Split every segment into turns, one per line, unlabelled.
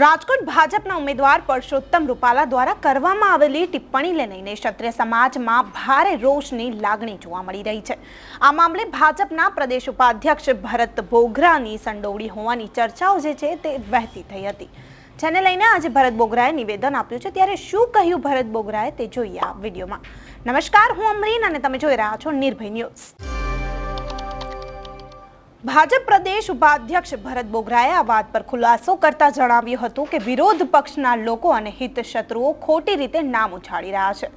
રાજકોટ ભાજપના ઉમેદવાર પરસોત્તમ રૂપાલા દ્વારા કરવામાં આવેલી ટિપ્પણીને લઈને ક્ષત્રિય સમાજમાં ભારે રોષની લાગણી જોવા મળી રહી છે. આ મામલે ભાજપના પ્રદેશ ઉપાધ્યક્ષ ભરત બોગરાની સંડોવણી હોવાની ચર્ચાઓ જે છે તે વહેતી થઈ હતી. જેને લઈને આજે ભરત બોગરાએ નિવેદન આપ્યું છે. ત્યારે શું કહ્યું ભરત બોગરાએ તે જોઈએ આ વિડીયોમાં. નમસ્કાર, હું અમરીન અને તમે જોઈ રહ્યા છો નિર્ભય ન્યૂઝ. ભાજપ પ્રદેશ ઉપાધ્યક્ષ ભરત બોગરાએ આ વાત પર ખુલાસો કરતા જણાવ્યું હતું કે વિરોધ પક્ષના લોકો અને હિત શત્રુઓ ખોટી રીતે નામ ઉછાળી રહ્યા છે.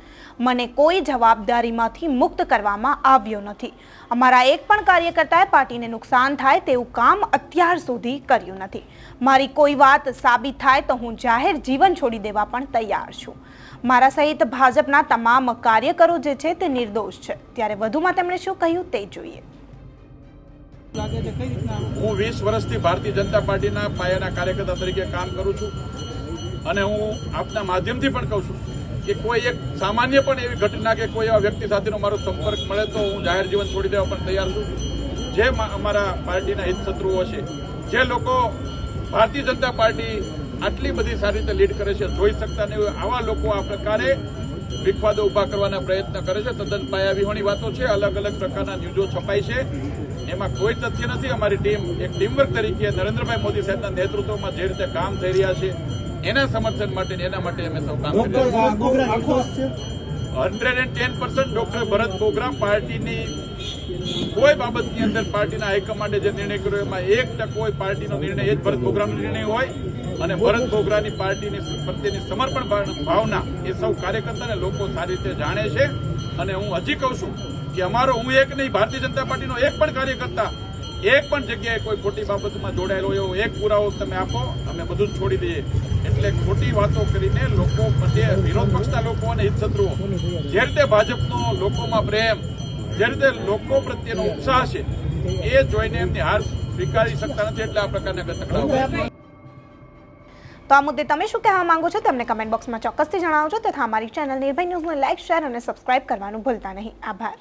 મને કોઈ જવાબદારીમાંથી મુક્ત કરવામાં આવ્યો નથી. અમારા એક પણ કાર્યકર્તાએ પાર્ટીને નુકસાન થાય તેવું કામ અત્યાર સુધી કર્યું નથી. મારી કોઈ વાત સાબિત થાય તો હું જાહેર જીવન છોડી દેવા પણ તૈયાર છું. મારા સહિત ભાજપના તમામ કાર્યકરો જે છે તે નિર્દોષ છે. ત્યારે વધુમાં તેમણે શું કહ્યું તે જોઈએ.
લાગે છે? કઈ રીતના?
હું વીસ વર્ષથી ભારતીય જનતા પાર્ટીના પાયાના કાર્યકર્તા તરીકે કામ કરું છું અને હું આપના માધ્યમથી પણ કહું છું કે કોઈ એક સામાન્ય પણ એવી ઘટના કે કોઈ એવા વ્યક્તિ સાથેનો મારો સંપર્ક મળે તો હું જાહેર જીવન છોડી દેવા પણ તૈયાર છું. જે અમારા પાર્ટીના હિત શત્રુઓ છે, જે લોકો ભારતીય જનતા પાર્ટી આટલી બધી સારી રીતે લીડ કરે છે, જોઈ શકતા નહીં આવા લોકો આ પ્રકારે વિખવાદો ઊભા કરવાના પ્રયત્ન કરે છે. તદ્દન પાયાવિહોણી વાતો છે. અલગ અલગ પ્રકારના ન્યૂઝો છપાય છે. એમાં કોઈ તથ્ય નથી. અમારી ટીમ એક ટીમવર્ક તરીકે નરેન્દ્રભાઈ મોદી સાહેબના નેતૃત્વમાં જે રીતે કામ થઈ રહ્યા છે એના સમર્થન માટે એના માટે અમે સૌ કામ કરી hundred and ten percent doctor Bharat Bogra પાર્ટીની કોઈ બાબતની અંદર પાર્ટીના હાઈકમાન્ડે જે નિર્ણય કર્યો એમાં એક ટકો પાર્ટીનો નિર્ણય એ જ ભરત બોગરાનો નિર્ણય હોય. અને ભરત બોગરાની પાર્ટીની પ્રત્યેની સમર્પણ ભાવના એ સૌ કાર્યકર્તા લોકો સારી રીતે જાણે છે. અને હું હજી કહું છું કે અમારો હું એક નહીં, ભારતીય જનતા પાર્ટીનો એક પણ કાર્યકર્તા એક પણ જગ્યાએ કોઈ ખોટી બાબતમાં જોડાયેલો એવો એક પુરાવો તમે આપો, અમે બધું જ છોડી દઈએ. એટલે ખોટી વાતો કરીને લોકો પ્રત્યે વિરોધ પક્ષના લોકો અને હિતશત્રુઓ, જે રીતે ભાજપનો લોકોમાં પ્રેમ, જે રીતે લોકો પ્રત્યેનો ઉત્સાહ છે, એ જોઈને એમની હાર સ્વીકારી શકતા નથી એટલે આ પ્રકારના ગતકડાઓ
તો આ મુદ્દે તમે શું કહેવા માંગો છો તમને કમેન્ટ બોક્સમાં ચોક્કસથી જણાવજો તથા અમારી ચેનલ નિર્ભય ન્યૂઝને લાઇક શેર અને સબસ્ક્રાઇબ કરવાનું ભૂલતા નહીં. આભાર.